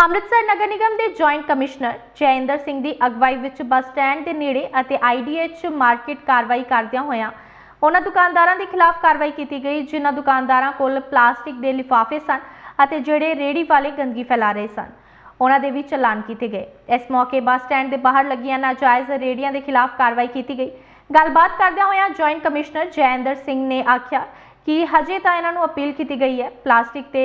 ਅੰਮ੍ਰਿਤਸਰ ਨਗਰ ਨਿਗਮ ਦੇ ਜੁਆਇੰਟ ਕਮਿਸ਼ਨਰ ਜੈਇੰਦਰ ਸਿੰਘ ਦੀ ਅਗਵਾਈ ਵਿੱਚ ਬੱਸ ਸਟੈਂਡ ਦੇ ਨੇੜੇ ਅਤੇ ਆਈਡੀਐਚ ਮਾਰਕੀਟ ਕਾਰਵਾਈ ਕਰਦਿਆਂ ਹੋਇਆਂ ਉਹਨਾਂ ਦੁਕਾਨਦਾਰਾਂ ਦੇ ਖਿਲਾਫ ਕਾਰਵਾਈ ਕੀਤੀ ਗਈ, ਜਿਨ੍ਹਾਂ ਦੁਕਾਨਦਾਰਾਂ ਕੋਲ ਪਲਾਸਟਿਕ ਦੇ ਲਿਫਾਫੇ ਸਨ ਅਤੇ ਜਿਹੜੇ ਰੇੜੀ ਵਾਲੇ ਗੰਦਗੀ ਫੈਲਾ ਰਹੇ ਸਨ। ਉਹਨਾਂ ਦੇ ਵੀ ਚਲਾਨ ਕੀਤੇ ਗਏ। ਇਸ ਮੌਕੇ ਬੱਸ ਸਟੈਂਡ ਦੇ ਬਾਹਰ ਲੱਗੀਆਂ ਨਾਜਾਇਜ਼ ਰੇੜੀਆਂ ਦੇ ਖਿਲਾਫ ਕਾਰਵਾਈ ਕੀਤੀ ਗਈ। ਗੱਲਬਾਤ ਕਰਦਿਆਂ ਹੋਇਆਂ ਜੁਆਇੰਟ ਕਮਿਸ਼ਨਰ ਜੈਇੰਦਰ ਸਿੰਘ ਨੇ ਆਖਿਆ ਕਿ ਹਜੇ ਤਾਂ ਇਹਨਾਂ ਨੂੰ ਅਪੀਲ ਕੀਤੀ ਗਈ ਹੈ ਪਲਾਸਟਿਕ ਤੇ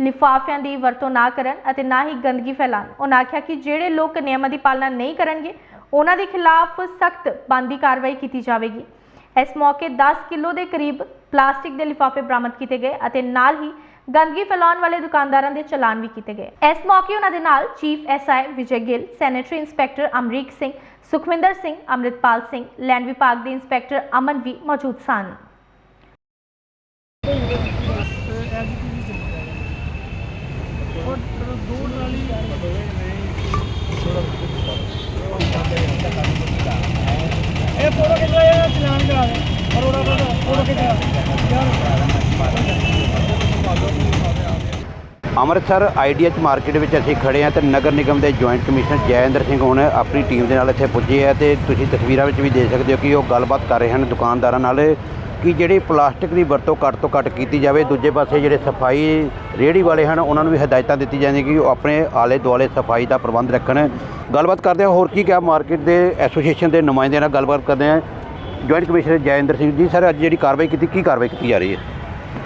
ਲਿਫਾਫਿਆਂ ਦੀ ਵਰਤੋਂ ਨਾ ਕਰਨ ਅਤੇ ਨਾ ਹੀ ਗੰਦਗੀ ਫੈਲਾਣ ਉਹਨਾਂ ਆਖਿਆ ਕਿ ਜਿਹੜੇ ਲੋਕ ਨਿਯਮਾਂ ਦੀ ਪਾਲਣਾ ਨਹੀਂ ਕਰਨਗੇ, ਉਹਨਾਂ ਦੇ ਖਿਲਾਫ ਸਖਤ ਬੰਦੀ ਕਾਰਵਾਈ ਕੀਤੀ ਜਾਵੇਗੀ। ਇਸ ਮੌਕੇ 10 ਕਿਲੋ ਦੇ ਕਰੀਬ ਪਲਾਸਟਿਕ ਦੇ ਲਿਫਾਫੇ ਬਰਾਮਦ ਕੀਤੇ ਗਏ ਅਤੇ ਨਾਲ ਹੀ ਗੰਦਗੀ ਫੈਲਾਉਣ ਵਾਲੇ ਦੁਕਾਨਦਾਰਾਂ ਦੇ ਚਲਾਨ ਵੀ ਕੀਤੇ ਗਏ। ਇਸ ਮੌਕੇ ਉਹਨਾਂ ਦੇ ਨਾਲ chief SI Vijay Gill, sanitary inspector Amrik Singh, Sukhwinder Singh, Amritpal Singh, land ਵਿਭਾਗ ਦੇ ਇੰਸਪੈਕਟਰ ਅਮਨ ਵੀ ਮੌਜੂਦ ਸਨ। ਇਹ ਫੋਟੋ ਖਿਚਵਾ ਇਹ ਚਲਾਨ ਕਰਾ ਦੇ ਅਰੋੜਾ ਫੋਟੋ ਫੋਟੋ ਖਿਚਵਾ ਅੰਮ੍ਰਿਤਸਰ ਆਈਡੀਐਚ ਮਾਰਕੀਟ ਵਿੱਚ ਅਸੀਂ ਖੜੇ ਹਾਂ ਤੇ ਨਗਰ ਨਿਗਮ ਦੇ ਜੁਆਇੰਟ ਕਮਿਸ਼ਨਰ ਜੈਇੰਦਰ ਸਿੰਘ ਹੁਣ ਆਪਣੀ ਟੀਮ ਦੇ ਨਾਲ ਇੱਥੇ ਪੁੱਜੇ ਆ ਤੇ ਤੁਸੀਂ ਤਸਵੀਰਾਂ ਵਿੱਚ ਵੀ ਦੇਖ ਸਕਦੇ ਹੋ ਕਿ ਉਹ ਗੱਲਬਾਤ ਕਰ ਰਹੇ ਹਨ ਦੁਕਾਨਦਾਰਾਂ ਨਾਲ। ਕਿ ਜਿਹੜੀ ਪਲਾਸਟਿਕ ਦੀ ਵਰਤੋਂ ਘੱਟ ਤੋਂ ਘੱਟ ਕੀਤੀ ਜਾਵੇ, ਦੂਜੇ ਪਾਸੇ ਜਿਹੜੇ ਸਫ਼ਾਈ ਰੇਹੜੀ ਵਾਲੇ ਹਨ, ਉਹਨਾਂ ਨੂੰ ਵੀ ਹਦਾਇਤਾਂ ਦਿੱਤੀ ਜਾਂਦੀਆਂ ਕਿ ਉਹ ਆਪਣੇ ਆਲੇ ਦੁਆਲੇ ਸਫ਼ਾਈ ਦਾ ਪ੍ਰਬੰਧ ਰੱਖਣ। ਗੱਲਬਾਤ ਕਰਦੇ ਹਾਂ, ਹੋਰ ਕੀ ਕਿਹਾ ਮਾਰਕੀਟ ਦੇ ਐਸੋਸੀਏਸ਼ਨ ਦੇ ਨੁਮਾਇੰਦਿਆਂ ਨਾਲ ਗੱਲਬਾਤ ਕਰਦੇ ਹਾਂ। Joint commissioner Jaiinder Singh ji, sir, ਅੱਜ ਜਿਹੜੀ ਕਾਰਵਾਈ ਕੀਤੀ, ਕੀ ਕਾਰਵਾਈ ਕੀਤੀ ਜਾ ਰਹੀ ਹੈ?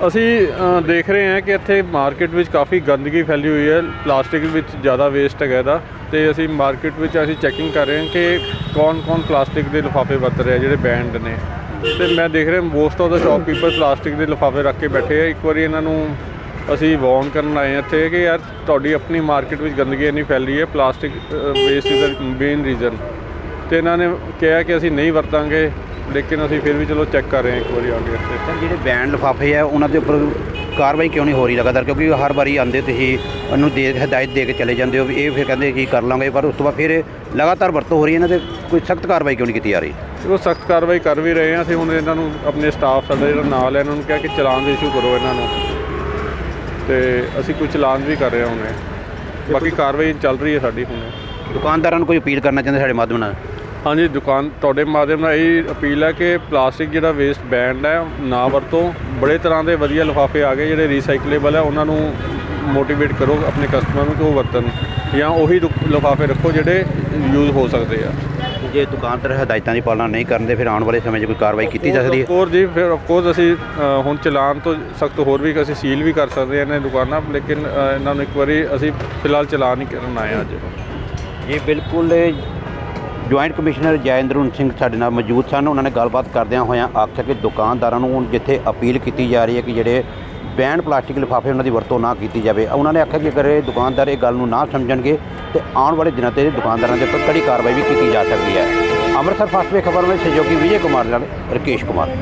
ਅਸੀਂ ਦੇਖ ਰਹੇ ਹਾਂ ਕਿ ਇੱਥੇ ਮਾਰਕੀਟ ਵਿੱਚ ਕਾਫੀ ਗੰਦਗੀ ਫੈਲੀ ਹੋਈ ਹੈ। ਪਲਾਸਟਿਕ ਵਿੱਚ ਜ਼ਿਆਦਾ ਵੇਸਟ ਹੈਗਾ ਇਹਦਾ ਤੇ ਅਸੀਂ ਮਾਰਕੀਟ ਵਿੱਚ ਅਸੀਂ ਚੈਕਿੰਗ ਕਰ ਰਹੇ ਹਾਂ ਕਿ ਕੌਣ-ਕੌਣ ਪਲਾਸਟਿਕ ਦੇ ਲਿਫਾਫੇ ਵਰਤ ਰਿਹਾ, ਜਿਹੜੇ ਬੈਂਡ ਨੇ। ਤੇ ਮੈਂ ਦੇਖ ਰਿਹਾ most of the shopkeeper plastic ਦੇ ਲਿਫਾਫੇ ਰੱਖ ਕੇ ਬੈਠੇ ਆ। ਇੱਕ ਵਾਰੀ ਇਹਨਾਂ ਨੂੰ ਅਸੀਂ ਵਾਰਨ ਕਰਨ ਆਏ ਹਾਂ ਇੱਥੇ ਕਿ ਯਾਰ ਤੁਹਾਡੀ ਆਪਣੀ ਮਾਰਕੀਟ ਵਿੱਚ ਗੰਦਗੀ ਇੰਨੀ ਫੈਲ ਰਹੀ ਹੈ plastic waste is the main reason ਤੇ ਇਹਨਾਂ ਨੇ ਕਿਹਾ ਕਿ ਅਸੀਂ ਨਹੀਂ ਵਰਤਾਂਗੇ, ਲੇਕਿਨ ਅਸੀਂ ਫਿਰ ਵੀ ਚਲੋ ਚੈੱਕ ਕਰ ਰਹੇ ਹਾਂ ਇੱਕ ਵਾਰੀ ਆ ਕੇ ਇੱਥੇ। ਜਿਹੜੇ ਬੈਂਡ ਲਿਫਾਫੇ ਆ, ਉਹਨਾਂ ਦੇ ਉੱਪਰ ਕਾਰਵਾਈ ਕਿਉਂ ਨਹੀਂ ਹੋ ਰਹੀ ਲਗਾਤਾਰ? ਕਿਉਂਕਿ ਹਰ ਵਾਰੀ ਆਉਂਦੇ ਤੁਸੀਂ ਉਹਨੂੰ ਦੇ ਹਦਾਇਤ ਦੇ ਕੇ ਚਲੇ ਜਾਂਦੇ ਹੋ ਵੀ ਇਹ ਫਿਰ ਕਹਿੰਦੇ ਕੀ ਕਰ ਲਾਂਗੇ ਪਰ ਉਸ ਤੋਂ ਬਾਅਦ ਫਿਰ ਲਗਾਤਾਰ ਵਰਤੋਂ ਹੋ ਰਹੀ ਹੈ। ਇਹਨਾਂ ਤੇ ਕੋਈ ਸਖਤ ਕਾਰਵਾਈ ਕਿਉਂ ਨਹੀਂ ਕੀਤੀ ਜਾ ਰਹੀ? ਉਹ ਸਖਤ ਕਾਰਵਾਈ ਕਰ ਵੀ ਰਹੇ ਹਾਂ ਅਸੀਂ। ਹੁਣ ਇਹਨਾਂ ਨੂੰ ਆਪਣੇ ਸਟਾਫ ਸਾਡਾ ਜਿਹੜਾ ਨਾਲ ਹੈ ਇਹਨਾਂ ਨੂੰ ਕਿਹਾ ਕਿ ਚਲਾਨ ਦੇ ਇਸ਼ੂ ਕਰੋ ਇਹਨਾਂ ਨੂੰ। ਤੇ ਅਸੀਂ ਕੋਈ ਚਲਾਨ ਵੀ ਕਰ ਰਹੇ ਹਾਂ ਹੁਣੇ। ਬਾਕੀ ਕਾਰਵਾਈ ਚੱਲ ਰਹੀ ਹੈ ਸਾਡੀ ਹੁਣੇ। ਦੁਕਾਨਦਾਰਾਂ ਨੂੰ ਕੋਈ ਅਪੀਲ ਕਰਨਾ ਚਾਹੁੰਦੇ ਸਾਡੇ ਮਾਧਿਅਮ ਨਾਲ? ਹਾਂਜੀ ਦੁਕਾਨ ਤੁਹਾਡੇ ਮਾਧਿਅਮ ਨਾਲ ਇਹ ਅਪੀਲ ਹੈ ਕਿ ਪਲਾਸਟਿਕ ਜਿਹੜਾ ਵੇਸਟ ਬੈਂਡ ਹੈ ਨਾ ਵਰਤੋ। ਬੜੇ ਤਰ੍ਹਾਂ ਦੇ ਵਧੀਆ ਲਿਫਾਫੇ ਆ ਗਏ ਜਿਹੜੇ ਰੀਸਾਈਕਲੇਬਲ ਹੈ ਉਹਨਾਂ ਨੂੰ ਮੋਟੀਵੇਟ ਕਰੋ ਆਪਣੇ ਕਸਟਮਰ ਨੂੰ ਕਿ ਉਹ ਵਰਤਣ। ਜਾਂ ਉਹੀ ਲਿਫਾਫੇ ਰੱਖੋ ਜਿਹੜੇ ਯੂਜ਼ ਹੋ ਸਕਦੇ ਆ। ਜੇ ਦੁਕਾਨਦਾਰ ਹਦਾਇਤਾਂ ਦੀ ਪਾਲਣਾ ਨਹੀਂ ਕਰਦੇ ਫਿਰ ਆਉਣ ਵਾਲੇ ਸਮੇਂ 'ਚ ਕੋਈ ਕਾਰਵਾਈ ਕੀਤੀ ਜਾ ਸਕਦੀ ਹੈ? ਕੋਰ ਜੀ ਫਿਰ ਆਫ ਕੋਰਸ ਅਸੀਂ ਹੁਣ ਚਲਾਨ ਤੋਂ ਸਖਤ ਹੋਰ ਵੀ ਅਸੀਂ ਸੀਲ ਵੀ ਕਰ ਸਕਦੇ ਹਾਂ ਇਹਨਾਂ ਦੁਕਾਨਾਂ ਲੇਕਿਨ ਇਹਨਾਂ ਨੂੰ ਇੱਕ ਵਾਰੀ ਅਸੀਂ ਫਿਲਹਾਲ ਚਲਾਨ ਹੀ ਕਰਨ ਆਏ ਹਾਂ ਅੱਜ। ਇਹ ਬਿਲਕੁਲ ਜੁਆਇੰਟ ਕਮਿਸ਼ਨਰ ਜੈਇੰਦਰਨ ਸਿੰਘ ਸਾਡੇ ਨਾਲ ਮੌਜੂਦ ਸਨ। ਉਹਨਾਂ ਨੇ ਗੱਲਬਾਤ ਕਰਦਿਆਂ ਹੋਇਆਂ ਆਖਿਆ ਕਿ ਦੁਕਾਨਦਾਰਾਂ ਨੂੰ ਹੁਣ ਜਿੱਥੇ ਅਪੀਲ ਕੀਤੀ ਜਾ ਰਹੀ ਹੈ ਕਿ ਜਿਹੜੇ ਬੈਂਡ ਪਲਾਸਟਿਕ ਲਿਫਾਫੇ ਉਹਨਾਂ ਦੀ ਵਰਤੋਂ ਨਾ ਕੀਤੀ ਜਾਵੇ। ਉਹਨਾਂ ਨੇ ਆਖਿਆ ਕਿ ਅਗਰ ਇਹ ਦੁਕਾਨਦਾਰ ਇਹ ਗੱਲ ਨੂੰ ਨਾ ਸਮਝਣਗੇ, ਤੇ ਆਉਣ ਵਾਲੇ ਦਿਨਾਂ ਤੇ ਦੁਕਾਨਦਾਰਾਂ ਦੇ ਉੱਪਰ ਕੜੀ ਕਾਰਵਾਈ ਵੀ ਕੀਤੀ ਜਾ ਸਕਦੀ ਹੈ। ਅੰਮ੍ਰਿਤਸਰ ਫਸਟ ਵੇ ਖਬਰ ਵਿੱਚ ਸਹਿਯੋਗੀ ਵਿਜੇ ਕੁਮਾਰ ਨਾਲ ਰਕੇਸ਼ ਕੁਮਾਰ।